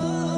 oh.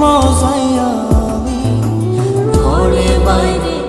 মজাই আমি। ঘরে বাইরে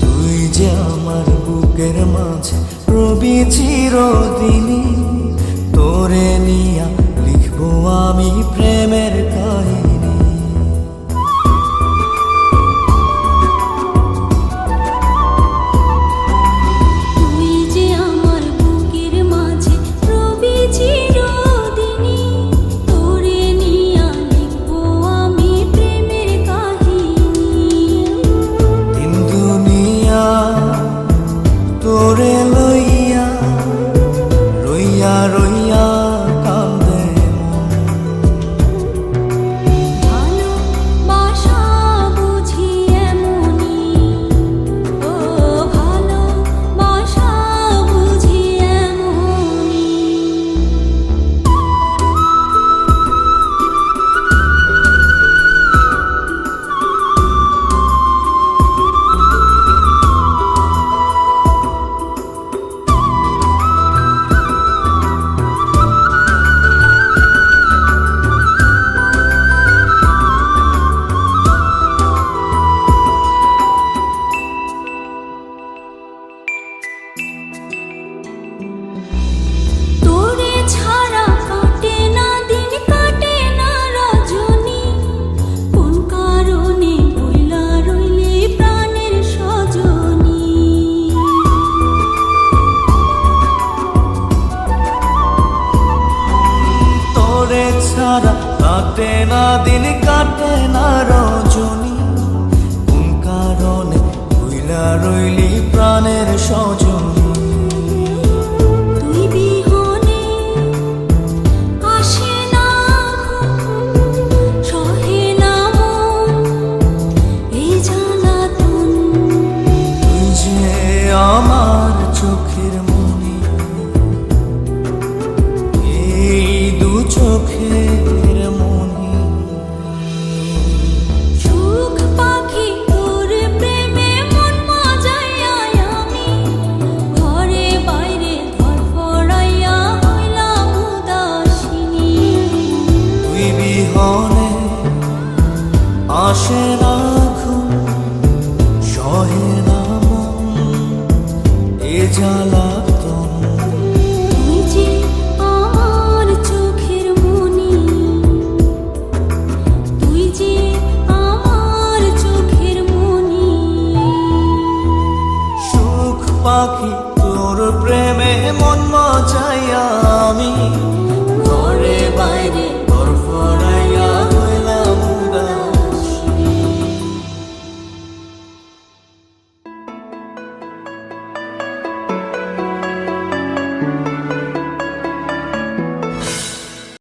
তুই যে আমার বুকের মাঝে প্রবি চিরদিনই তোরে নিয়া লিখব আমি প্রেমের কাহিনী। কাটে না দিন কাটে না রজনী। কারণে রইলি প্রাণের সজ প্রেমে মন মজাই আমি। ঘরে বাইরে